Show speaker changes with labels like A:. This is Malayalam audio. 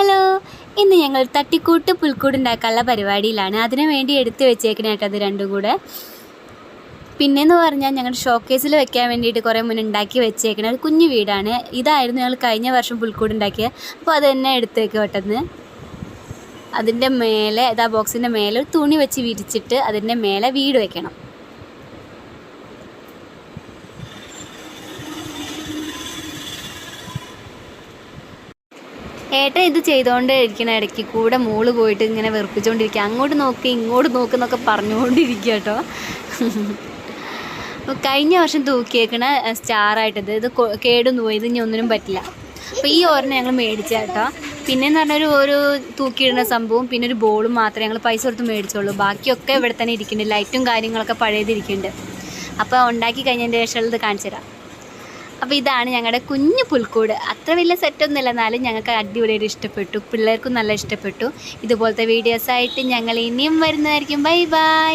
A: ഹലോ. ഇന്ന് ഞങ്ങൾ തട്ടിക്കൂട്ട് പുൽക്കൂട് ഉണ്ടാക്കാനുള്ള പരിപാടിയിലാണ്. അതിനു വേണ്ടി എടുത്തു വെച്ചേക്കണ കേട്ടോ അത് രണ്ടും കൂടെ. പിന്നെന്ന് പറഞ്ഞാൽ ഞങ്ങൾ ഷോക്കേസിൽ വെക്കാൻ വേണ്ടിയിട്ട് കുറേ മുന്നേ ഉണ്ടാക്കി വെച്ചേക്കണ. ഒരു കുഞ്ഞു വീടാണ്. ഇതായിരുന്നു ഞങ്ങൾ കഴിഞ്ഞ വർഷം പുൽക്കൂട് ഉണ്ടാക്കിയത്. അപ്പോൾ അത് തന്നെ എടുത്തേക്ക് പെട്ടെന്ന് അതിന്റെ മേലെ ഇതാ ബോക്സിന്റെ മേലെ ഒരു തുണി വെച്ച് വിരിച്ചിട്ട് അതിന്റെ മേലെ വീട് വെക്കണം. ഏട്ടൻ ഇത് ചെയ്തുകൊണ്ട് ഇരിക്കണ. ഇടയ്ക്ക് കൂടെ മോൾ പോയിട്ട് ഇങ്ങനെ വെറുപ്പിച്ചുകൊണ്ടിരിക്കുക അങ്ങോട്ട് നോക്കി ഇങ്ങോട്ട് നോക്കുന്നൊക്കെ പറഞ്ഞുകൊണ്ടിരിക്കുക കേട്ടോ. കഴിഞ്ഞ വർഷം തൂക്കിയേക്കണ സ്റ്റാറായിട്ടത്. ഇത് കേടും പോയി. ഇത് ഇനി ഒന്നിനും പറ്റില്ല. അപ്പോൾ ഈ ഓർമ്മ ഞങ്ങൾ മേടിച്ച കേട്ടോ. പിന്നെയെന്ന് പറഞ്ഞൊരു ഒരു ഒരു തൂക്കിയിടുന്ന സംഭവം പിന്നെ ഒരു ബോളും മാത്രമേ ഞങ്ങൾ പൈസ കൊടുത്ത് മേടിച്ചുള്ളൂ. ബാക്കിയൊക്കെ ഇവിടെ തന്നെ ഇരിക്കുന്നുണ്ട്. ലൈറ്റും കാര്യങ്ങളൊക്കെ പഴയതിരിക്കുന്നുണ്ട്. അപ്പോൾ ഉണ്ടാക്കി കഴിഞ്ഞതിന്റെ ശേഷം ഇത് കാണിച്ചു തരാം. അപ്പോൾ ഇതാണ് ഞങ്ങളുടെ കുഞ്ഞു പുൽക്കൂട്. അത്ര വലിയ സെറ്റൊന്നുമില്ല എന്നാലും ഞങ്ങൾക്ക് അടിപൊളിയായിട്ട് ഇഷ്ടപ്പെട്ടു. പിള്ളേർക്കും നല്ല ഇഷ്ടപ്പെട്ടു. ഇതുപോലത്തെ വീഡിയോസായിട്ട് ഞങ്ങൾ ഇനിയും വരുന്നതായിരിക്കും. Bye bye